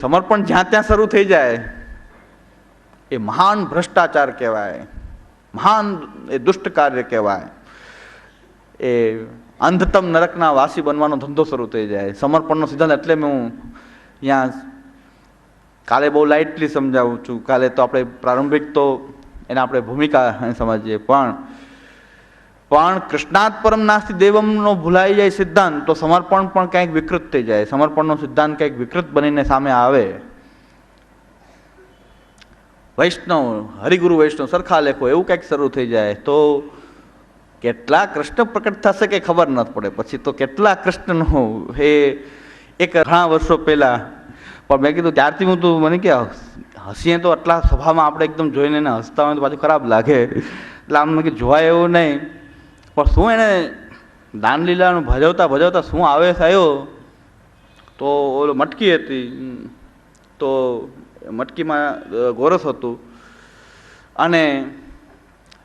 સમર્પણ જ્યાં ત્યાં શરૂ થઈ જાય, એ મહાન ભ્રષ્ટાચાર કહેવાય, મહાન એ દુષ્ટ કાર્ય કહેવાય. એ અંધતમ નરકના વાસી બનવાનો ધંધો શરૂ થઈ જાય. સમર્પણનો સિદ્ધાંત એટલે હું અહીંયા કાલે બહુ લાઇટલી સમજાવું છું. કાલે તો આપણે પ્રારંભિક તો એને આપણે ભૂમિકા સમજીએ. પણ પણ કૃષ્ણાત પરમ નાસ્તિ દેવમનો ભૂલાઈ જાય સિદ્ધાંત, તો સમર્પણ પણ ક્યાંક વિકૃત થઈ જાય. સમર્પણનો સિદ્ધાંત કંઈક વિકૃત બનીને સામે આવે. વૈષ્ણવ, હરિગુરુ વૈષ્ણવ સરખા લેખો, એવું કંઈક શરૂ થઈ જાય. તો કેટલા કૃષ્ણ પ્રકટ થશે કે ખબર નથી પડે. પછી તો કેટલા કૃષ્ણનો એ એક ઘણા વર્ષો પહેલાં. પણ મેં કીધું ત્યારથી હું તું મને કે હસીએ તો આટલા સભામાં આપણે એકદમ જોઈને હસતા હોય તો પાછું ખરાબ લાગે. એટલે આમ કે જોવાય એવું નહીં. પણ શું એને દાનલીલાનું ભજવતા ભજવતા શું આવેશ આવ્યો તો ઓલો મટકી હતી. તો મટકીમાં ગોરસ હતું. અને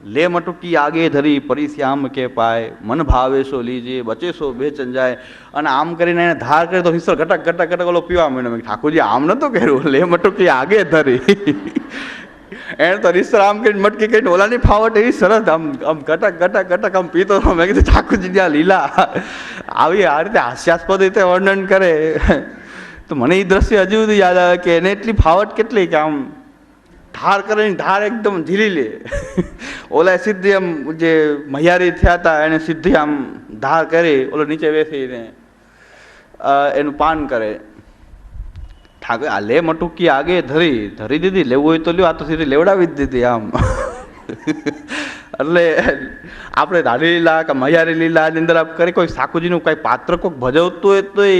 લે મટુકી આગે ધરી, પરી શ્યામ કે પાય. મન ભાવે સો લીજે બચે સો બેચન જાય અને આમ કરીને એને ધાર કરે તો હિસ્સો ઘટક ઘટક ઘટક ઓલો પીવા માંડ્યો. ઠાકોરજી, આમ નતું કર્યું. લે મટુકી આગે ધરી. એને તો રીસર આમ કરીને મટકી કરીને ઓલાની ફાવટ એવી સરસ, આમ આમ ઘટક ઘટક ઘટક આમ પીતો મેં કીધું, ઠાકોરજી આ લીલા. આવી આ રીતે હાસ્યાસ્પદ રીતે વર્ણન કરે. તો મને એ દ્રશ્ય હજુ સુધી યાદ આવે કે એને એટલી ફાવટ કેટલી કે આમ ધાર કરીને ધાર એકદમ ઝીલી લે. ઓલા સીધી આમ જે મહિયારી થયા હતા એને સીધી આમ ધાર કરી, ઓલો નીચે બેસીને એનું પાન કરે. ઠાકોર આ લે મટુકી આગે ધરી ધરી દીધી, લેવું હોય તો લ્યો, આ તો સીધી લેવડાવી જ દીધી આમ. એટલે આપણે રાડી લીલા કે મહિયારી લીલાની અંદર આપ કરી કોઈ સાકુજીનું કાંઈ પાત્ર કોઈક ભજવતું હોય તો એ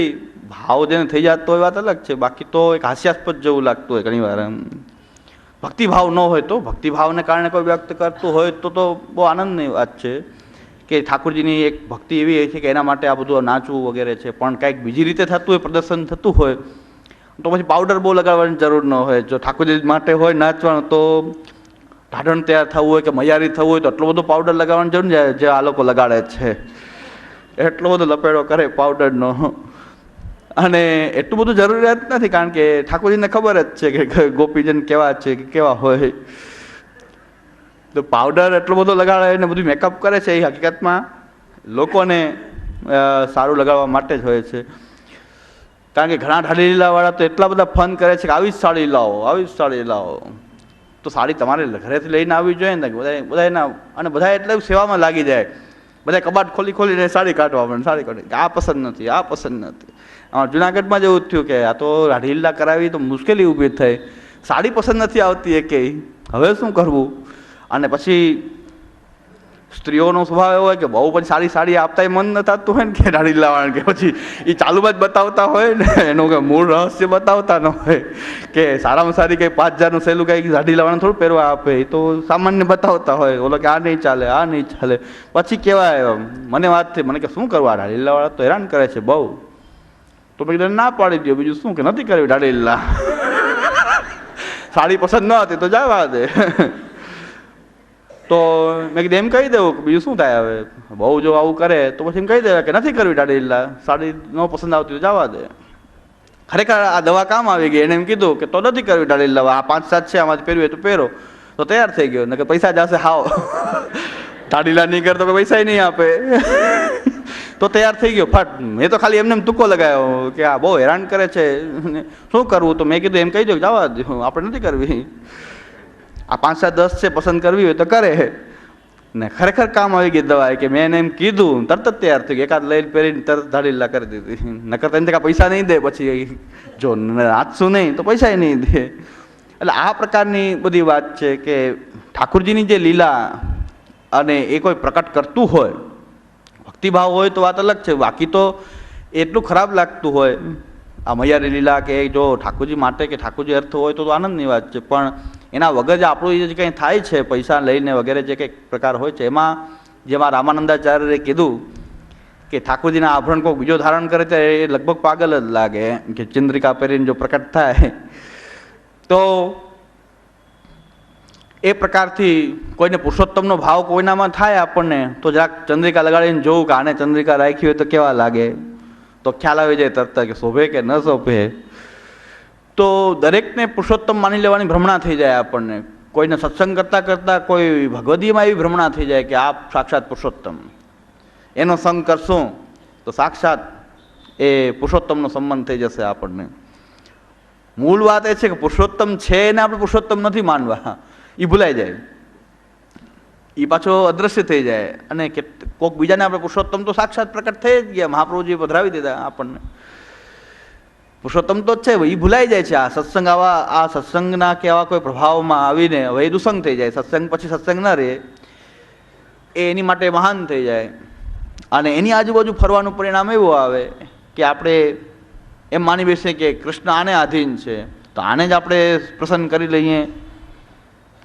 ભાવ જેને થઈ જતો હોય વાત અલગ છે. બાકી તો એક હાસ્યાસ્પદ જેવું લાગતું હોય ઘણી વાર ભક્તિભાવ ન હોય તો, ભક્તિભાવને કારણે કોઈ વ્યક્ત કરતું હોય તો તો બહુ આનંદની વાત છે કે ઠાકોરજીની એક ભક્તિ એવી છે કે એના માટે આ બધું નાચવું વગેરે છે. પણ કાંઈક બીજી રીતે થતું હોય, પ્રદર્શન થતું હોય તો પછી પાવડર બહુ લગાડવાની જરૂર ન હોય. જો ઠાકોરજી માટે હોય નાચવાનું, તો ઢાઢણ તૈયાર થવું હોય કે મૈયારી થવું હોય તો એટલો બધો પાવડર લગાવવાની જરૂર ને જે આ લોકો લગાડે છે. એટલો બધો લપેડો કરે પાવડરનો અને એટલું બધું જરૂરિયાત નથી, કારણ કે ઠાકોરજીને ખબર જ છે કે ગોપીજન કેવા છે કે કેવા હોય. તો પાવડર એટલો બધો લગાડે ને બધું મેકઅપ કરે છે, એ હકીકતમાં લોકોને સારું લગાડવા માટે જ હોય છે. કારણ કે ઘણા ઢાળી લીલાવાળા તો એટલા બધા ફન કરે છે કે આવી જ સાડી લાવો, આવી જ સાડી લાવો. તો સાડી તમારે ઘરેથી લઈને આવવી જોઈએ ને બધા બધા એના અને બધા એટલે સેવામાં લાગી જાય. બધા કબાટ ખોલી ખોલીને સાડી કાઢવા પણ સાડી કાઢી. આ પસંદ નથી, આ પસંદ નથી. અમારા જુનાગઢમાં જ થયું કે આ તો રાઢી લીલા કરાવી તો મુશ્કેલી ઊભી થઈ. સાડી પસંદ નથી આવતી એ હવે શું કરવું? અને પછી સ્ત્રીઓનો સ્વભાવ એવો હોય કે બહુ પણ સારી સાડી આપતાય મન ન થતું હોય ને કે રાડી લાવવાનું કે પછી એ ચાલુમાં જ બતાવતા હોય ને, એનું કે મૂળ રહસ્ય બતાવતા ન હોય કે સારામાં સારી કંઈ પાંચ હજારનું સહેલું કંઈક રાડી લાવવાનું થોડું પહેરવા આપે એ તો સામાન્ય બતાવતા હોય. ઓલો કે આ નહીં ચાલે, આ નહીં ચાલે. પછી કહેવાય મને વાત થઈ, મને કે શું કરવા રાડી લાવવાળા તો હેરાન કરે છે બહુ. તો મેં ના પાડી દો બીજું શું કે નથી રાડી લીલા સાડી પસંદ ન હતી તો જવા દે તો મેં કીધું, એમ કહી દેવું કે બીજું શું થાય હવે? બહુ જો આવું કરે તો પછી એમ કહી દેવાય કે નથી કરવી દાડી લીલા, સાડી ન પસંદ આવતી તો જવા દે. ખરેખર આ દવા કામ આવી ગઈ, એને એમ કીધું કે તો નથી કરવી દાડી લીલા આ પાંચ સાત છે આમાંથી પહેરવી હોય તો પહેરો. તો તૈયાર થઈ ગયો કે પૈસા જશે, હાવ. દાડીલા નહીં કરતો કે પૈસા નહીં આપે. તો તૈયાર થઈ ગયો, ફટ, મેં તો ખાલી એમને એમ તુક્કો લગાવ્યો કે આ બહુ હેરાન કરે છે. શું કરવું? તો મેં કીધું, એમ કહી દો કે જવા દો, આપણે નથી કરવી. આ પાંચ સાત દસ છે, પસંદ કરવી હોય તો કરે. ને ખરેખર કામ આવી ગઈ દવા કે મેં એને એમ કીધું, તરત જ તૈયાર થઈ ગયું એકાદ લઈને પહેરીને તરત ધાડીલા કરી દીધી. નકર તેને કાંઈ પૈસા નહીં દે પછી. જો નાચશું નહીં, તો પૈસા નહીં દે. એટલે આ પ્રકારની બધી વાત છે કે ઠાકુરજીની જે લીલા અને એ કોઈ પ્રકટ કરતું હોય, ભક્તિભાવ હોય તો વાત અલગ છે. બાકી તો એટલું ખરાબ લાગતું હોય, આ મૈયારી લીલા કે જો ઠાકોરજી માટે કે ઠાકોરજી અર્થ હોય તો તો આનંદની વાત છે. પણ એના વગર જે આપણું જે કંઈ થાય છે, પૈસા લઈને વગેરે જે કંઈક પ્રકાર હોય છે, એમાં જેમાં રામાનંદાચાર્યએ કીધું કે ઠાકોરજીના આભરણ કોઈ બીજો ધારણ કરે તો એ લગભગ પાગલ જ લાગે, કે ચંદ્રિકા પહેરીને જો પ્રકટ થાય. તો એ પ્રકારથી કોઈને પુરુષોત્તમનો ભાવ કોઈનામાં થાય આપણને, તો જરાક ચંદ્રિકા લગાડીને જોવું કે આને ચંદ્રિકા રાખી હોય તો કેવા લાગે? તો ખ્યાલ આવી જાય તરત કે શોભે કે ન શોભે? તો દરેકને પુરુષોત્તમ માની લેવાની ભ્રમણા થઈ જાય આપણને. કોઈને સત્સંગ કરતાં કરતાં કોઈ ભગવદીમાં એવી ભ્રમણા થઈ જાય કે આપ સાક્ષાત પુરુષોત્તમ. એનો સંગ કરશું તો સાક્ષાત એ પુરુષોત્તમનો સંબંધ થઈ જશે આપણને. મૂળ વાત એ છે કે પુરુષોત્તમ છે એને આપણે પુરુષોત્તમ નથી માનવા. એ ભૂલાઈ જાય. એ પાછો અદ્રશ્ય થઈ જાય. અને કોઈક બીજાને આપણે પુરુષોત્તમ તો સાક્ષાત પ્રકટ થઈ જ ગયા. મહાપ્રભુજીએ પધરાવી દીધા આપણને. પુરુષોત્તમ તો જ છે, એ ભૂલાઈ જાય છે. આ સત્સંગ આવા, આ સત્સંગના કે આવા કોઈ પ્રભાવમાં આવીને હવે એ દુસંગ થઈ જાય. સત્સંગ પછી સત્સંગ ન રહે. એ એની માટે મહાન થઈ જાય. અને એની આજુબાજુ ફરવાનું પરિણામ એવું આવે કે આપણે એમ માની બેસીએ કે કૃષ્ણ આને આધીન છે. તો આને જ આપણે પ્રસન્ન કરી લઈએ.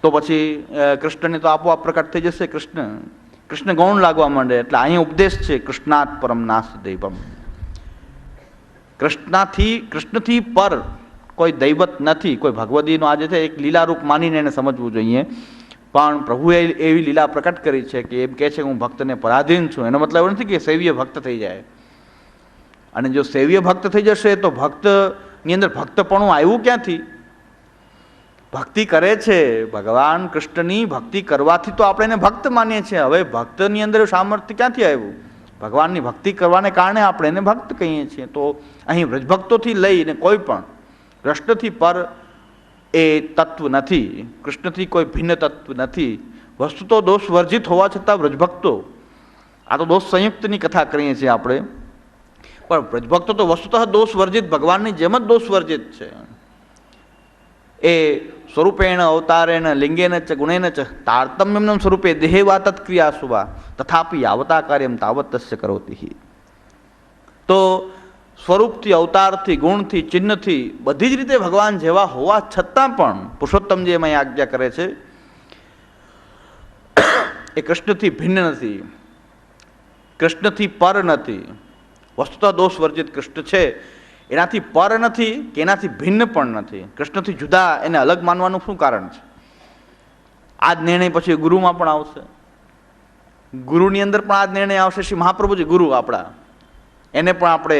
તો પછી કૃષ્ણને તો આપોઆપ પ્રકટ થઈ જશે કૃષ્ણ. કૃષ્ણ ગૌણ લાગવા માંડે. એટલે અહીંયા ઉપદેશ છે કૃષ્ણાત પરમ નાસ્ત દૈવમ કૃષ્ણથી કૃષ્ણથી પર કોઈ દૈવત નથી, કોઈ ભગવદીનો આજે છે એક લીલારૂપ માનીને એને સમજવું જોઈએ. પણ પ્રભુએ એવી લીલા પ્રકટ કરી છે કે એમ કહે છે કે હું ભક્તને પરાધીન છું. એનો મતલબ એવું નથી કે સેવ્ય ભક્ત થઈ જાય. અને જો સેવ્ય ભક્ત થઈ જશે તો ભક્તની અંદર ભક્તપણું આવ્યું ક્યાંથી? ભક્તિ કરે છે. ભગવાન કૃષ્ણની ભક્તિ કરવાથી તો આપણે એને ભક્ત માનીએ છીએ. હવે ભક્તની અંદર સામર્થ્ય ક્યાંથી આવ્યું? ભગવાનની ભક્તિ કરવાને કારણે આપણે એને ભક્ત કહીએ છીએ. તો અહીં વ્રજભક્તોથી લઈને કોઈ પણ કૃષ્ણથી પર એ તત્વ નથી, કૃષ્ણથી કોઈ ભિન્ન તત્વ નથી. વસ્તુ તો દોષ વર્જિત હોવા છતાં વ્રજભક્તો, આ તો દોષ સંયુક્તની કથા કરીએ છીએ આપણે. પણ વ્રજભક્તો તો વસ્તુતઃ દોષ વર્જિત, ભગવાનની જેમ જ દોષ વર્જિત છે. એ સ્વરૂપેણ અવતારેણ લિંગેન ચ ગુણેન ચ તારતમ્યમ સ્વરૂપે દેહે વા તત્ક્રિયા સુવા તથાપી આવતા કાર્યમ તાવત તસ્ય કરોતી તો સ્વરૂપથી, અવતારથી, ગુણથી, ચિહ્નથી બધી જ રીતે ભગવાન જેવા હોવા છતાં પણ પુરુષોત્તમજી એમાં આજ્ઞા કરે છે. એ કૃષ્ણથી ભિન્ન નથી, કૃષ્ણથી પર નથી. વસ્તુતા દોષ વર્જિત કૃષ્ણ છે. એનાથી પર નથી કે એનાથી ભિન્ન પણ નથી. કૃષ્ણથી જુદા એને અલગ માનવાનું શું કારણ છે? આ જ નિર્ણય પછી ગુરુમાં પણ આવશે. ગુરુની અંદર પણ આ જ નિર્ણય આવશે. શ્રી મહાપ્રભુજી ગુરુ આપણા. એને પણ આપણે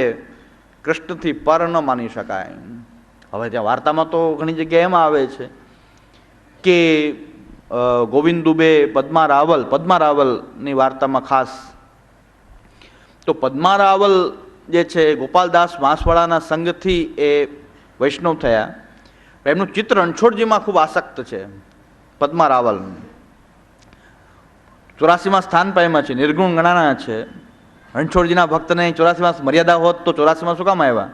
કૃષ્ણથી પર ન માની શકાય. હવે ત્યાં વાર્તામાં તો ઘણી જગ્યાએ એમાં આવે છે કે ગોવિંદ દુબે પદ્મા રાવલ પદ્મા રાવલની વાર્તામાં ખાસ તો પદ્મા રાવલ જે છે ગોપાલદાસ વાંસવાડાના સંઘથી એ વૈષ્ણવ થયા. એમનું ચિત્ર રણછોડજીમાં ખૂબ આસક્ત છે પદ્મા રાવલ ચોરાસીમાં સ્થાન પામ્યા છે, નિર્ગુણ ગણાના છે. રણછોડજીના ભક્તને ચોરાસીમાં મર્યાદા હોત તો ચોરાસીમાં શું કામ આવ્યા?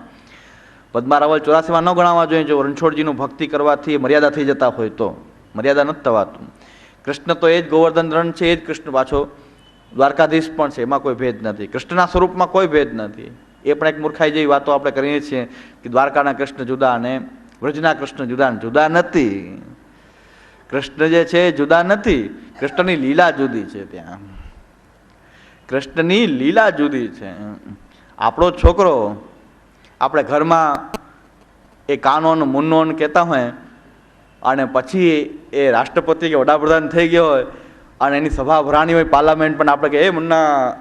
પદ્મા રાવલ ચોરાસીમાં ન ગણાવવા જોઈએ, જો રણછોડજીનું ભક્તિ કરવાથી મર્યાદા થઈ જતા હોય તો. મર્યાદા નથી થવાતું. કૃષ્ણ તો એ જ ગોવર્ધન રણ છે, એ જ કૃષ્ણ પાછો દ્વારકાધીશ પણ છે, એમાં કોઈ ભેદ નથી. કૃષ્ણના સ્વરૂપમાં કોઈ ભેદ નથી. એ પણ એક મૂર્ખાઈ જેવી વાતો આપણે કરીએ છીએ કે દ્વારકાના કૃષ્ણ જુદા અને વ્રજના કૃષ્ણ જુદા જુદા નથી. કૃષ્ણ જે છે જુદા નથી. કૃષ્ણની લીલા જુદી છે ત્યાં. કૃષ્ણની લીલા જુદી છે. આપણો છોકરો આપણે ઘરમાં એ કાનોન, મુન્નોન કહેતા હોય અને પછી એ રાષ્ટ્રપતિ કે વડાપ્રધાન થઈ ગયો હોય અને એની સભા ભરાણી હોય, પાર્લામેન્ટ પણ આપણે કે, એ મુન્ના,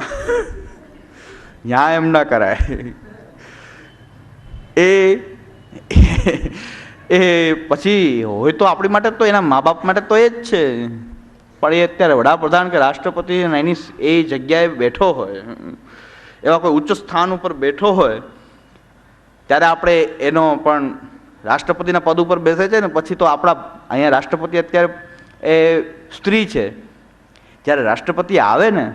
ન્યાય એમ ના કરાય. એ એ પછી હોય તો આપણી માટે તો એના મા બાપ માટે તો એ જ છે. પણ એ અત્યારે વડાપ્રધાન કે રાષ્ટ્રપતિ એની એ જગ્યાએ બેઠો હોય, એવા કોઈ ઉચ્ચ સ્થાન ઉપર બેઠો હોય, ત્યારે આપણે એનો પણ રાષ્ટ્રપતિના પદ ઉપર બેસે છે ને, પછી તો આપણા અહીંયા રાષ્ટ્રપતિ અત્યારે એ સ્ત્રી છે. જ્યારે રાષ્ટ્રપતિ આવે ને,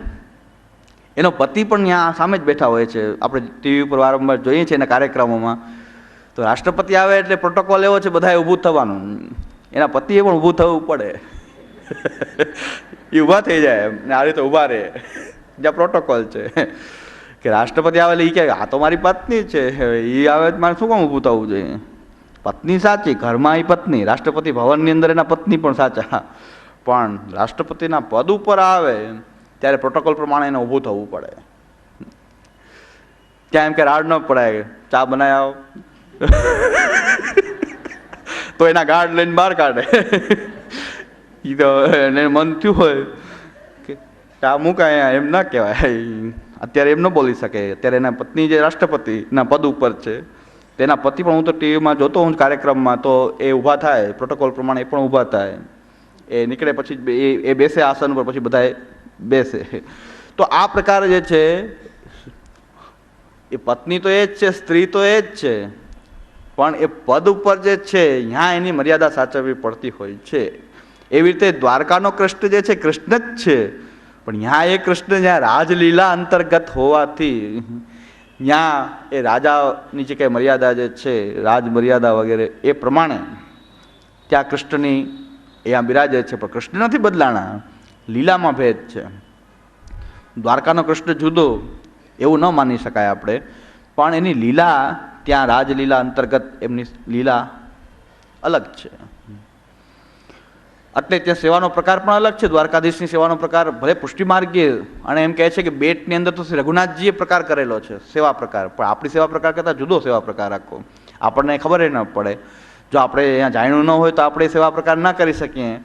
એનો પતિ પણ ત્યાં સામે જ બેઠા હોય છે. આપણે ટીવી ઉપર વારંવાર જોઈએ છીએ એના કાર્યક્રમોમાં. તો રાષ્ટ્રપતિ આવે એટલે પ્રોટોકોલ એવો છે, બધાએ ઊભું થવાનું. એના પતિએ પણ ઊભું થવું પડે. એ ઊભા થઈ જાય ને આ રીતે ઊભા રહે. જ્યાં પ્રોટોકોલ છે. કે રાષ્ટ્રપતિ આવે એટલે એ કહે આ તો મારી પત્ની છે. એ આવે મારે શું કામ ઊભું થવું જોઈએ? પત્ની સાચી, ઘરમાં એ પત્ની. રાષ્ટ્રપતિ ભવનની અંદર એના પત્ની પણ સાચા. પણ રાષ્ટ્રપતિના પદ ઉપર આવે, ત્યારે પ્રોટોકોલ પ્રમાણે એને ઊભું થવું પડે. ત્યાં એમ કે રાડ ન પડાય, ચા બનાવી આવો. તો એના ગાર્ડ લઈને બહાર કાઢે. એ તો એને મન થયું હોય કે ચા મુકાય એમ ના કહેવાય. અત્યારે એમ ન બોલી શકે. અત્યારે એના પત્ની જે રાષ્ટ્રપતિના પદ ઉપર છે, તેના પતિ પણ હું તો ટીવીમાં જોતો હું કાર્યક્રમમાં, તો એ ઊભા થાય પ્રોટોકોલ પ્રમાણે એ પણ ઊભા થાય. એ નીકળે પછી એ બેસે આસન પર પછી બધા બેસે. તો આ પ્રકાર જે છે, એ પત્ની તો એ જ છે, સ્ત્રી તો એ જ છે. પણ એ પદ ઉપર જે છે ત્યાં એની મર્યાદા સાચવવી પડતી હોય છે. એવી રીતે દ્વારકાનો કૃષ્ણ જે છે, કૃષ્ણ જ છે. પણ ત્યાં એ કૃષ્ણ જ્યાં રાજલીલા અંતર્ગત હોવાથી ત્યાં એ રાજાની જે કંઈ મર્યાદા જે છે, રાજ મર્યાદા વગેરે, એ પ્રમાણે ત્યાં કૃષ્ણની અહીંયા બિરાજે છે, પણ કૃષ્ણ નથી બદલાણા. લીલામાં ભેદ છે. દ્વારકાનો કૃષ્ણ જુદો, એવું ન માની શકાય આપણે. પણ એની લીલા, ત્યાં રાજલીલા અંતર્ગત એમની લીલા અલગ છે. એટલે ત્યાં સેવાનો પ્રકાર પણ અલગ છે. દ્વારકાધીશની સેવાનો પ્રકાર ભલે પુષ્ટિમાર્ગીય અને એમ કહે છે કે બેટની અંદર તો શ્રી રઘુનાથજીએ પ્રકાર કરેલો છે, સેવા પ્રકાર. પણ આપણી સેવા પ્રકાર કરતાં જુદો સેવા પ્રકાર આખો. આપણને ખબર ન પડે. જો આપણે અહીંયા જાણ્યું ન હોય તો આપણે સેવા પ્રકાર ના કરી શકીએ.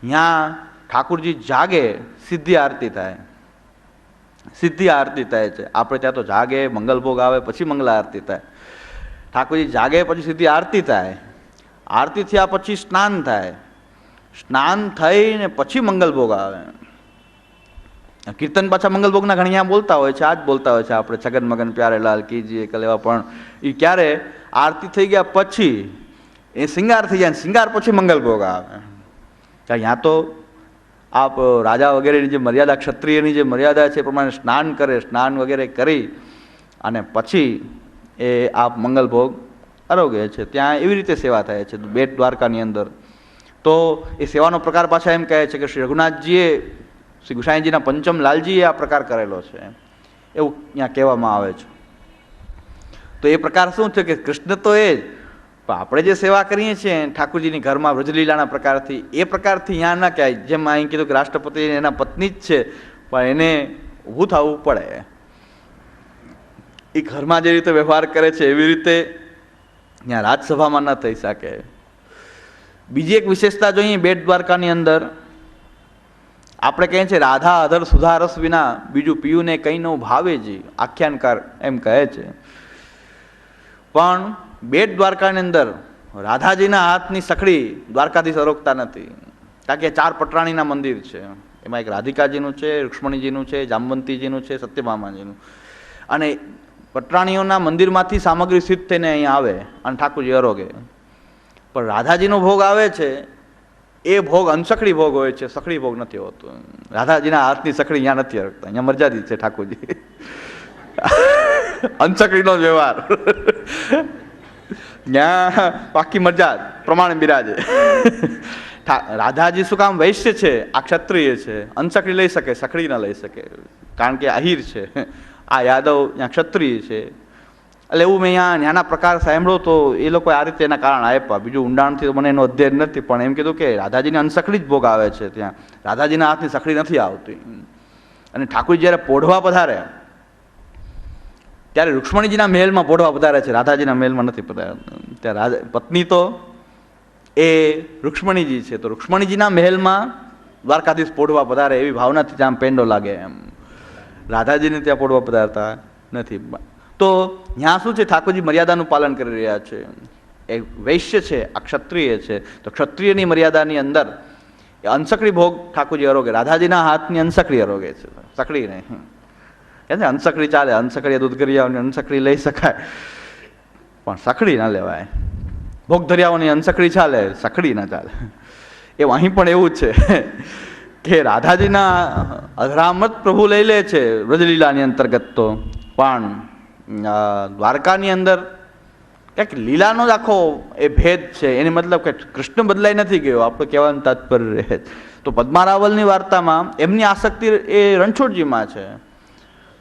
ત્યાં ઠાકુરજી જાગે સિદ્ધિ આરતી થાય. સિદ્ધિ આરતી થાય છે. આપણે ત્યાં તો જાગે મંગલભોગ આવે, પછી મંગલ આરતી થાય. ઠાકુરજી જાગે, પછી સીધી આરતી થાય. આરતી થયા પછી સ્નાન થાય. સ્નાન થઈને પછી મંગલભોગ આવે. કીર્તન પાછા મંગલભોગના ઘણી બોલતા હોય છે, આ જ બોલતા હોય છે આપણે. છગન, મગન, પ્યારે લાલ કીજીએ કલેવા પણ એ ક્યારે આરતી થઈ ગયા પછી એ શિંગાર થઈ જાય શિંગાર પછી મંગલ ભોગ આવે. ત્યાં તો આપ રાજા વગેરેની જે મર્યાદા, ક્ષત્રિયની જે મર્યાદા છે એ પ્રમાણે સ્નાન કરે, સ્નાન વગેરે કરી અને પછી એ આપ મંગલ ભોગ આરોગે છે. ત્યાં એવી રીતે સેવા થાય છે બેટ દ્વારકાની અંદર. તો એ સેવાનો પ્રકાર પાછા એમ કહે છે કે શ્રી રઘુનાથજીએ, શ્રી ગુસાઈજીના પંચમ લાલજીએ આ પ્રકાર કરેલો છે. એવું ત્યાં કહેવામાં આવે છે. તો એ પ્રકાર શું છે કે કૃષ્ણ તો એ જ પણ આપણે જે સેવા કરીએ છીએ, ઠાકુરજીની ઘરમાં વ્રજલીલાના પ્રકારથી, એ પ્રકારથી ત્યાં ના કહેવાય જેમ અહીં કીધું કે રાષ્ટ્રપતિ એના પત્ની જ છે, પણ એને ઊભું થવું પડે. એ ઘરમાં જે રીતે વ્યવહાર કરે છે, એવી રીતે ત્યાં રાજસભામાં ન થઈ શકે. બીજી એક વિશેષતા જોઈએ બેટ દ્વારકાની અંદર, આપણે કહીએ છીએ રાધા અધર સુધારસ વિના બીજું પીયું ને કંઈ ન ભાવે જી, આખ્યાનકાર એમ કહે છે. પણ બેટ દ્વારકાની અંદર રાધાજીના હાથની સખડી દ્વારકાધીશ અરોકતા નથી. કારણ કે ચાર પટરાણીના મંદિર છે. એમાં એક રાધિકાજીનું છે, રુક્ષ્મણીજીનું છે, જામવંતીજીનું છે, સત્યભામાજીનું. અને પટરાણીઓના મંદિરમાંથી સામગ્રી સિદ્ધ થઈને અહીંયા આવે અને ઠાકોરજી અરોગે. પણ રાધાજીનો ભોગ આવે છે. એ ભોગ અનસખડી ભોગ હોય છે. સખડી ભોગ નથી હોતો. રાધાજીના હાથની સખડી અહીંયા નથી અરકતા અહીંયા મર્યાદિત છે ઠાકોરજી. અનસખડીનો વ્યવહાર. ત્યાં પાકી મરજાદ પ્રમાણે બિરાજે. રાધાજી શું કામ વૈશ્ય છે? આ ક્ષત્રિય છે. અનસખડી લઈ શકે, સખડી ન લઈ શકે. કારણ કે આહિર છે. આ યાદવ ત્યાં ક્ષત્રિય છે. એટલે એવું મેં અહીંયા નાના પ્રકાર સાંભળ્યો તો એ લોકો આ રીતે એના કારણ આપ્યા. બીજું ઊંડાણથી તો મને એનો અધ્યયન નથી, પણ એમ કીધું કે રાધાજીને અનસખડી જ ભોગ આવે છે ત્યાં. રાધાજીના હાથની સખડી નથી આવતી. અને ઠાકોર જ્યારે પોઢવા પધારે ત્યારે રુક્ષ્મણીજીના મહેલમાં પોઢવા પધારે છે, રાધાજીના મહેલમાં નથી પધારતા ત્યાં રાધા પત્ની તો એ રુક્ષ્મણીજી છે, તો રુક્ષ્મણીજીના મહેલમાં દ્વારકાધીશ પોઢવા પધારે એવી ભાવનાથી ત્યાં પેંડો લાગે એમ. રાધાજીને ત્યાં પોઢવા પધારતા નથી. તો ત્યાં શું છે, ઠાકોરજી મર્યાદાનું પાલન કરી રહ્યા છે. એ વૈશ્ય છે, આ ક્ષત્રિય છે. તો ક્ષત્રિયની મર્યાદાની અંદર એ અંસકડી ભોગ ઠાકોરજી અરોગે રાધાજીના હાથની અંસકડી અરોગે છે. સકડી નહીં. ને અંસકડી ચાલે અંસકડી દૂધ કરિયાઓની અંસકડી લઈ શકાય. પણ સકડી ના લેવાય. ભોગ દરિયાઓની અંસકડી ચાલે સકડી ના ચાલે. એ અહીં પણ એવું જ છે કે રાધાજીના અધરામત પ્રભુ લઈ લે છે વ્રજલીલાની અંતર્ગત તો. પણ દ્વારકાની અંદર કંઈક લીલાનો જ આખો એ ભેદ છે. એને મતલબ કે કૃષ્ણ બદલાઈ નથી ગયો. આપણે કહેવાનું તાત્પર્ય રહે છે. તો પદ્મારાવલની વાર્તામાં એમની આસક્તિ એ રણછોડજીમાં છે.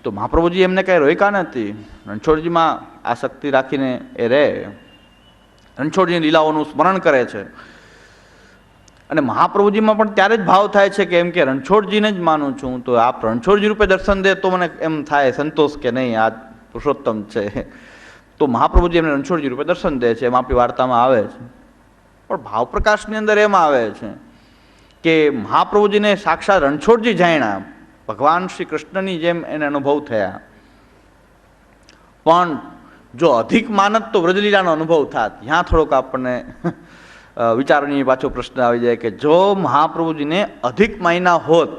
તો મહાપ્રભુજી એમને કાંઈ રોક્યા નથી રણછોડજીમાં આસક્તિ રાખીને એ રહે. રણછોડજીની લીલાઓનું સ્મરણ કરે છે. અને મહાપ્રભુજીમાં પણ ત્યારે જ ભાવ થાય છે કે એમ કે રણછોડજીને જ માનું છું. તો આપ રણછોડજી રૂપે દર્શન દે તો મને એમ થાય સંતોષ કે નહીં, આ પુરુષોત્તમ છે. તો મહાપ્રભુજી એમને રણછોડજી રૂપે દર્શન દે છે, એમ આપણી વાર્તામાં આવે છે. પણ ભાવ પ્રકાશની અંદર એમ આવે છે કે મહાપ્રભુજીને સાક્ષાત રણછોડજી જાણ્યા. ભગવાન શ્રી કૃષ્ણની જેમ એને અનુભવ થયા. પણ જો અધિક માનત તો વ્રજલીલાનો અનુભવ થાત. ત્યાં થોડોક આપણને વિચારની પાછો પ્રશ્ન આવી જાય કે જો મહાપ્રભુજીને અધિક માયના હોત,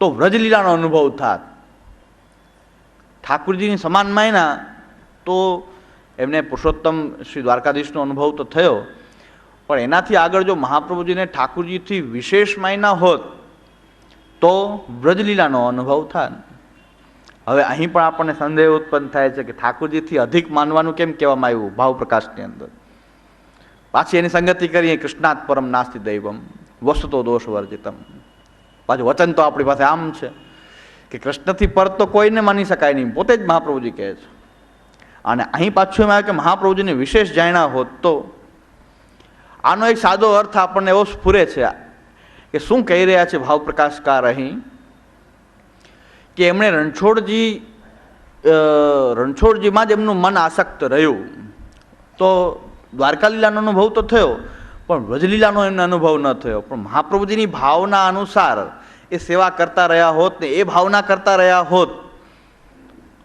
તો વ્રજલીલાનો અનુભવ થાત. ઠાકુરજીની સમાન માયના, તો એમને પુરુષોત્તમ શ્રી દ્વારકાધીશનો અનુભવ તો થયો. પણ એનાથી આગળ જો મહાપ્રભુજીને ઠાકુરજીથી વિશેષ માયના હોત તો વ્રજલીલાનો અનુભવ થાય. હવે અહીં પણ આપણને સંદેહ ઉત્પન્ન થાય છે કે ઠાકુરજીથી અધિક માનવાનું કેમ કહેવામાં આવ્યું? ભાવ પ્રકાશની અંદર. પાછી એની સંગતિ કરીએ કૃષ્ણાત પરમ નાસ્તિ દૈવમ વસ્તુતો દોષ વર્જિતમ પાછું વચન તો આપણી પાસે આમ છે કે કૃષ્ણથી પર તો કોઈને માની શકાય નહીં, પોતે જ મહાપ્રભુજી કહે છે. અને અહીં પાછું એમ આવ્યું કે મહાપ્રભુજીને વિશેષ જાણ્યા હોત તો, આનો એક સાદો અર્થ આપણને એવો સ્ફુરે છે કે શું કહી રહ્યા છે ભાવ પ્રકાશકાર અહીં કે એમણે રણછોડજી રણછોડજીમાં જ એમનું મન આસક્ત રહ્યું. તો દ્વારકાલીલાનો અનુભવ તો થયો, પણ વ્રજલીલાનો એમને અનુભવ ન થયો. પણ મહાપ્રભુજીની ભાવના અનુસાર એ સેવા કરતા રહ્યા હોત ને, એ ભાવના કરતા રહ્યા હોત,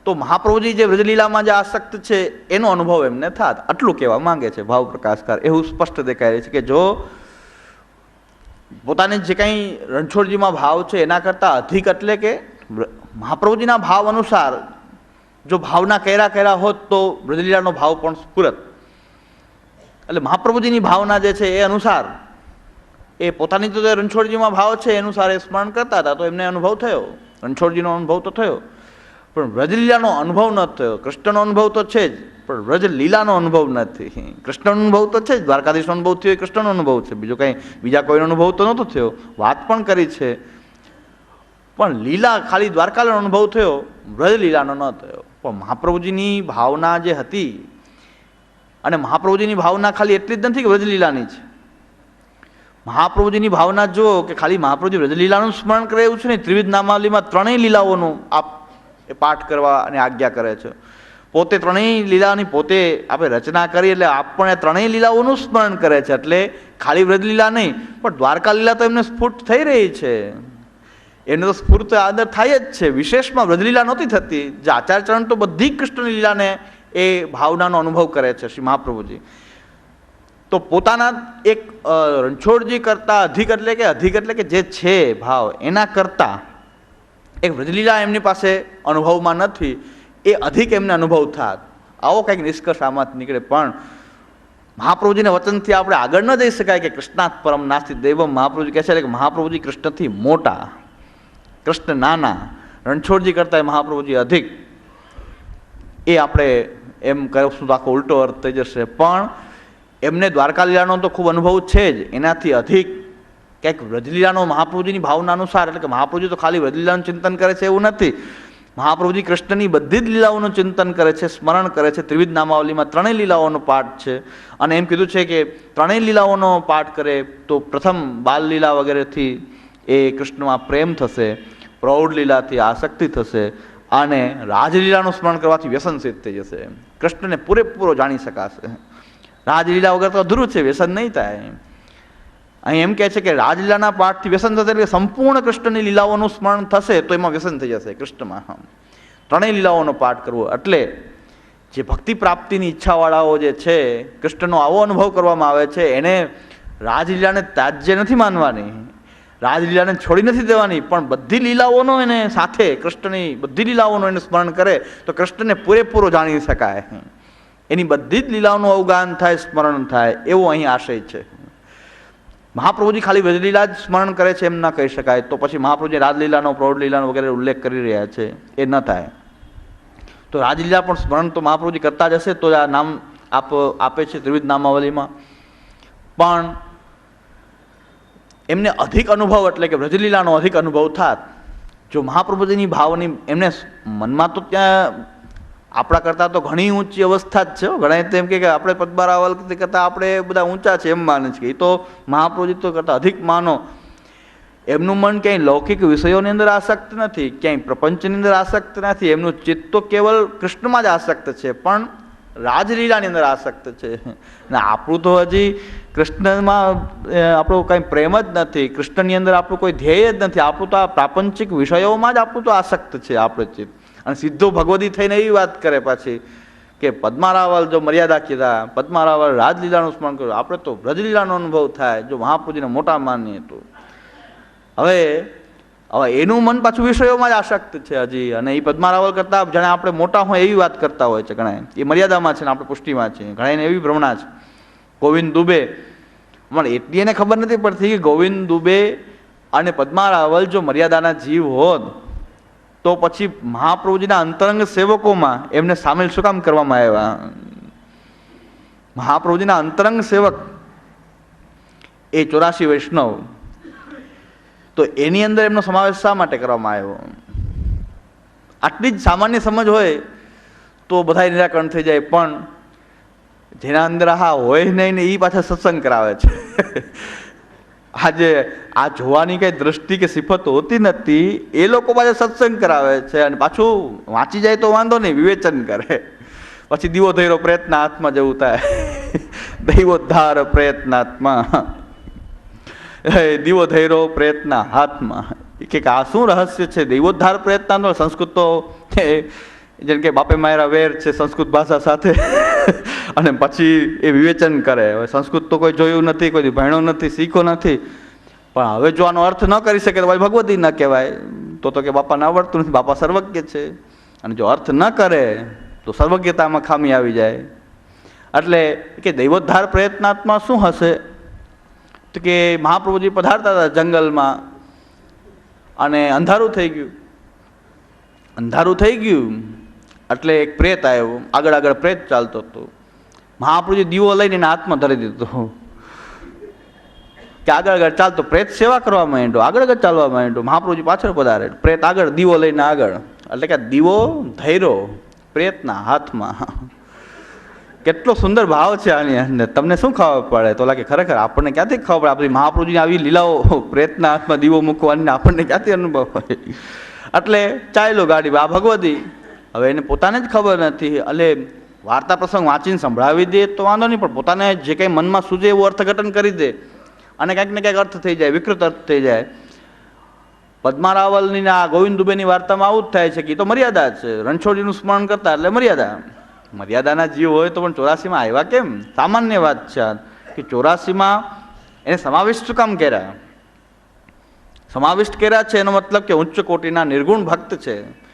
તો મહાપ્રભુજી જે વ્રજલીલામાં જે આસક્ત છે, એનો અનુભવ એમને થાત. આટલું કહેવા માંગે છે ભાવ પ્રકાશકાર એવું સ્પષ્ટ દેખાય છે કે જો પોતાને જે કંઈ રણછોડજીમાં ભાવ છે, એના કરતાં અધિક એટલે કે મહાપ્રભુજીના ભાવ અનુસાર જો ભાવના કર્યા કર્યા હોત તો બ્રજલીલાનો ભાવ પણ સ્ફુરત. એટલે મહાપ્રભુજીની ભાવના જે છે એ અનુસાર, એ પોતાની તો રણછોડજીમાં ભાવ છે, એ અનુસાર એ સ્મરણ કરતા હતા, તો એમને અનુભવ થયો. રણછોડજીનો અનુભવ તો થયો. પણ વ્રજલીલાનો અનુભવ ન થયો. કૃષ્ણનો અનુભવ તો છે જ, પણ વ્રજલીલાનો અનુભવ નથી. કૃષ્ણનો અનુભવ તો છે જ, દ્વારકાધીશનો અનુભવ થયો એ કૃષ્ણનો અનુભવ છે. બીજો કંઈ, બીજા કોઈનો અનુભવ તો નહોતો થયો. વાત પણ કરી છે. પણ લીલા ખાલી દ્વારકાનો અનુભવ થયો, વ્રજલીલાનો ન થયો. પણ મહાપ્રભુજીની ભાવના જે હતી, અને મહાપ્રભુજીની ભાવના ખાલી એટલી જ નથી કે વ્રજલીલાની છે. મહાપ્રભુજીની ભાવના જુઓ કે ખાલી મહાપ્રભુજી વ્રજલીલાનું સ્મરણ કરે એવું છે ને ત્રિવિધ નામાવલીમાં ત્રણેય લીલાઓનું આપ એ પાઠ કરવા અને આજ્ઞા કરે છે. પોતે ત્રણેય લીલાની પોતે આપણે રચના કરી એટલે આપણે ત્રણેય લીલાઓનું સ્મરણ કરે છે. એટલે ખાલી વ્રજલીલા નહીં, પણ દ્વારકા લીલા તો એમને સ્ફૂર્ત થઈ રહી છે. એમને તો સ્ફૂર્ત આદર થાય જ છે. વિશેષમાં વ્રજલીલા નહોતી થતી. જે આચાર્યચરણ તો બધી કૃષ્ણ લીલાને એ ભાવનાનો અનુભવ કરે છે શ્રી મહાપ્રભુજી. તો પોતાના એક રણછોડજી કરતાં અધિક એટલે કે અધિક એટલે કે જે છે ભાવ, એના કરતાં એક વ્રજલીલા એમની પાસે અનુભવમાં નથી. એ અધિક એમને અનુભવ થાત. આવો કંઈક નિષ્કર્ષ આમાંથી નીકળે. પણ મહાપ્રભુજીના વચનથી આપણે આગળ ન જઈ શકાય કે કૃષ્ણાત પરમ નાસ્તી દૈવમ. મહાપ્રભુજી કહે છે કે મહાપ્રભુજી કૃષ્ણથી મોટા, કૃષ્ણ નાના, રણછોડજી કરતાં મહાપ્રભુજી અધિક. એ આપણે એમ કરશું તો આખો ઉલટો અર્થ થઈ જશે. પણ એમને દ્વારકા લીલાનો તો ખૂબ અનુભવ છે જ. એનાથી અધિક કંઈક વ્રજલીલાનો મહાપ્રભુજીની ભાવના અનુસાર, એટલે કે મહાપ્રભુજી તો ખાલી વ્રજલીલાનું ચિંતન કરે છે એવું નથી. મહાપ્રભુજી કૃષ્ણની બધી જ લીલાઓનું ચિંતન કરે છે, સ્મરણ કરે છે, ત્રિવિધ નામાવલીમાં ત્રણેય લીલાઓનો પાઠ છે. અને એમ કીધું છે કે ત્રણેય લીલાઓનો પાઠ કરે તો પ્રથમ બાલ લીલા વગેરેથી એ કૃષ્ણમાં પ્રેમ થશે, પ્રૌઢ લીલાથી આસક્તિ થશે, અને રાજલીલાનું સ્મરણ કરવાથી વ્યસન સિદ્ધ થઈ જશે. કૃષ્ણને પૂરેપૂરો જાણી શકાશે. રાજલીલા વગર તો અધૂરું છે, વ્યસન નહીં થાય. અહીં એમ કહે છે કે રાજલીલાના પાઠથી વ્યસન થશે એટલે સંપૂર્ણ કૃષ્ણની લીલાઓનું સ્મરણ થશે તો એમાં વ્યસન થઈ જશે કૃષ્ણમાં, હમ. ત્રણેય લીલાઓનો પાઠ કરવો એટલે જે ભક્તિ પ્રાપ્તિની ઈચ્છાવાળાઓ જે છે, કૃષ્ણનો આવો અનુભવ કરવામાં આવે છે, એને રાજલીલાને તાજ્ય નથી માનવાની, રાજલીલાને છોડી નથી દેવાની, પણ બધી લીલાઓનો એને સાથે, કૃષ્ણની બધી લીલાઓનો એને સ્મરણ કરે તો કૃષ્ણને પૂરેપૂરો જાણી શકાય એની બધી જ લીલાઓનું અવગાન થાય, સ્મરણ થાય, એવો અહીં આશય છે મહાપ્રભુજી ખાલી વ્રજલીલા જ સ્મરણ કરે છે એમ ન કહી શકાય. તો પછી મહાપ્રભુજી રાજલીલાનો પ્રૌઢ લીલાનો વગેરે ઉલ્લેખ કરી રહ્યા છે. એ ન થાય. તો રાજલીલા પણ સ્મરણ તો મહાપ્રભુજી કરતા જ હશે તો આ નામ આપ, આપે છે ત્રિવિધ નામાવલીમાં. પણ એમને અધિક અનુભવ એટલે કે વ્રજલીલાનો અધિક અનુભવ થાત. જો મહાપ્રભુજીની ભાવની એમને મનમાં તો ત્યાં આપણા કરતાં તો ઘણી ઊંચી અવસ્થા જ છે ઘણા તો એમ કે આપણે પદ્મારાવલ કરતાં આપણે બધા ઊંચા છે એમ માને છે. એ તો મહાપ્રભુજી તો કરતાં અધિક માનો. એમનું મન ક્યાંય લૌકિક વિષયોની અંદર આસક્ત નથી, ક્યાંય પ્રપંચની અંદર આસક્ત નથી. એમનું ચિત્ત તો કેવલ કૃષ્ણમાં જ આસક્ત છે, પણ રાજલીલાની અંદર આસક્ત છે. ને આપણું તો હજી કૃષ્ણમાં આપણો કાંઈ પ્રેમ જ નથી. કૃષ્ણની અંદર આપણું કોઈ ધ્યેય જ નથી. આપણું તો આ પ્રાપંચિક વિષયોમાં જ આપણું તો આસક્ત છે, આપણે ચિત્ત. અને સીધો ભગવદી થઈને એવી વાત કરે પાછી કે પદ્મારાવલ જો મર્યાદા કીધા, પદ્મારાવલ રાજલીલાનું સ્મરણ કર્યું. આપણે તો બ્રજલીલાનો અનુભવ થાય, જો મહાપ્રભુજીને મોટા માનીએ તો. હવે હવે એનું મન પાછું વિષયોમાં જ આસક્ત છે હજી. અને એ પદ્મારાવલ કરતાં જાણે આપણે મોટા હોય એવી વાત કરતા હોય છે ઘણા એ મર્યાદામાં છે ને આપણે પુષ્ટિમાં છે ઘણા એવી ભ્રમણા છે. ગોવિંદ દુબે. પણ એટલી એને ખબર નથી પડતી કે ગોવિંદ દુબે અને પદ્મારાવલ જો મર્યાદાના જીવ હોત તો પછી મહાપ્રભુજીના અંતરંગ સેવકોમાં એમને સામેલ શું કામ કરવામાં આવ્યા? મહાપ્રભુજીના અંતરંગ સેવક એ ચોરાશી વૈષ્ણવ. તો એની અંદર એમનો સમાવેશ શા માટે કરવામાં આવ્યો? આટલી જ સામાન્ય સમજ હોય તો બધા નિરાકરણ થઈ જાય, પણ જેના અંદર હા હોય નહીં ને એ પાછા સત્સંગ કરાવે છે. આજે આ જોવાની કંઈ દ્રષ્ટિ કે સિફત હોતી નથી, એ લોકો પાછા સત્સંગ કરાવે છે અને પાછું વાંચી જાય તો વાંધો નહીં, વિવેચન કરે. પછી દીવો ધૈરો પ્રયત્ન આત્મા જેવું થાય. દૈવોદ્ધાર પ્રયત્નાત્મા આત્મા. દીવો ધૈરો પ્રયત્ન હાથમાં કે આ શું રહસ્ય છે? દૈવોદ્ધાર પ્રયત્નનો સંસ્કૃત તો જેમ કે બાપે મારા વેર છે સંસ્કૃત ભાષા સાથે. અને પછી એ વિવેચન કરે. હવે સંસ્કૃત તો કોઈ જોયું નથી, કોઈ ભણ્યો નથી, શીખ્યો નથી. પણ હવે જો આનો અર્થ ન કરી શકે તો ભાઈ ભગવતી ન કહેવાય. તો તો કે બાપાને આવડતું નથી. બાપા સર્વજ્ઞ છે. અને જો અર્થ ન કરે, તો સર્વજ્ઞતામાં ખામી આવી જાય. એટલે કે દૈવોદ્ધાર પ્રયત્નાત્મા શું હશે? તો કે મહાપ્રભુજી પધારતા હતા જંગલમાં. અને અંધારું થઈ ગયું. અંધારું થઈ ગયું. એટલે એક પ્રેત આવ્યો. આગળ આગળ પ્રેત ચાલતો હતો. મહાપ્રભુજી દીવો લઈને એના હાથમાં ધરી દીધો કે આગળ આગળ ચાલતો. પ્રેત સેવા કરવા માંડ્યો. આગળ આગળ ચાલવા માંડ્યો. મહાપ્રભુજી પાછળ પધારે પ્રેત આગળ દીવો લઈને આગળ. એટલે કે દીવો ધૈરો પ્રેતના હાથમાં. કેટલો સુંદર ભાવ છે આની અંદર. તમને શું ખબર પડે? તો લાગે ખરેખર આપણને ક્યાંથી ખબર પડે? આપણી મહાપ્રભુજીની આવી લીલાઓ પ્રેતના હાથમાં દીવો મૂકવાની આપણને ક્યાંથી અનુભવ હોય? એટલે ચાલ્યો ગાડી. આ ભગવતી હવે એને પોતાને જ ખબર નથી. એટલે વાર્તા પ્રસંગ વાંચીને સંભળાવી દે તો વાંધો નહીં, પણ પોતાને જે કંઈ મનમાં સૂજે એવું અર્થઘટન કરી દે. અને કંઈક ને કંઈક અર્થ થઈ જાય, વિકૃત અર્થ થઈ જાય. પદ્મારાવલની આ ગોવિંદ દુબેની વાર્તામાં આવું જ થાય છે કે તો મર્યાદા છે. રણછોડીનું સ્મરણ કરતા એટલે મર્યાદા. મર્યાદાના જીવ હોય તો પણ ચોરાસીમાં આવ્યા કેમ? સામાન્ય વાત છે કે ચોરાસીમાં એને સમાવિષ્ટ કામ કર્યા. સમાવિષ્ટ કર્યા છે એનો મતલબ કે ઉચ્ચ કોટીના નિર્ગુણ ભક્ત છે.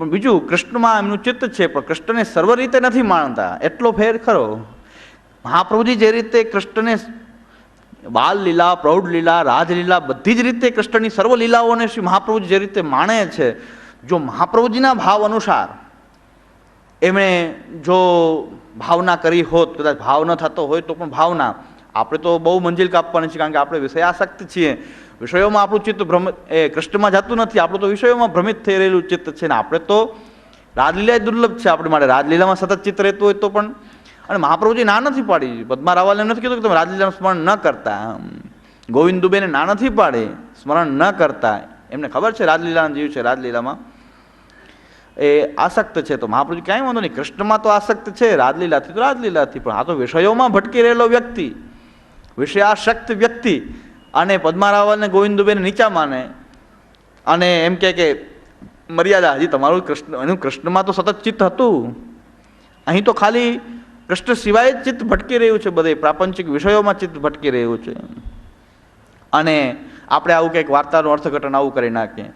પણ બીજું કૃષ્ણમાં એમનું ચિત્ત છે, પણ કૃષ્ણને સર્વ રીતે નથી માણતા. એટલો ફેર ખરો. મહાપ્રભુજી જે રીતે કૃષ્ણને બાલ લીલા, પ્રૌઢ લીલા રાજલીલા બધી જ રીતે કૃષ્ણની સર્વ લીલાઓને શ્રી મહાપ્રભુજી જે રીતે માણે છે, જો મહાપ્રભુજીના ભાવ અનુસાર એમણે જો ભાવના કરી હોત, કદાચ ભાવ ન થતો હોય તો પણ ભાવના. આપણે તો બહુ મંજિલ કાપવાની છે, કારણ કે આપણે વિષયાસક્ત છીએ. વિષયોમાં આપણું ચિત્ત ભ્રમ, એ કૃષ્ણમાં જતું નથી, આપણું તો વિષયોમાં ભ્રમિત થઈ રહેલું ચિત્ત છે ને આપણે તો રાજલીલા દુર્લભ છે આપણે માટે. રાજલીલામાં સતત ચિત્ત રહેતું હોય તો પણ. અને મહાપ્રભુજી ના નથી પાડી. પદ્મા રાવલે નથી કીધું કે તમે રાજલીલાનું સ્મરણ ન કરતા ગોવિંદ દુબેને ના નથી પાડી, સ્મરણ ન કરતા. એમને ખબર છે રાજલીલાના જીવ છે રાજલીલામાં? એ આસક્ત છે તો મહાપ્રભુ ક્યાંય વાંધો નહીં. કૃષ્ણમાં તો આસક્ત છે, રાજલીલાથી તો રાજલીલાથી. પણ આ તો વિષયોમાં ભટકી રહેલો વ્યક્તિ. વિષયાશક્ત વ્યક્તિ. અને પદ્મારાવલ ને ગોવિંદ નીચા માને અને એમ કહે કે, મર્યાદા, હજી તમારું કૃષ્ણ, એનું કૃષ્ણમાં તો સતત ચિત્ત હતું. અહીં તો ખાલી કૃષ્ણ સિવાય જ ચિત્ત ભટકી રહ્યું છે બધે, પ્રાપંચિક વિષયોમાં ચિત્ત ભટકી રહ્યું છે. અને આપણે આવું કંઈક વાર્તાનું અર્થઘટન આવું કરી નાખીએ.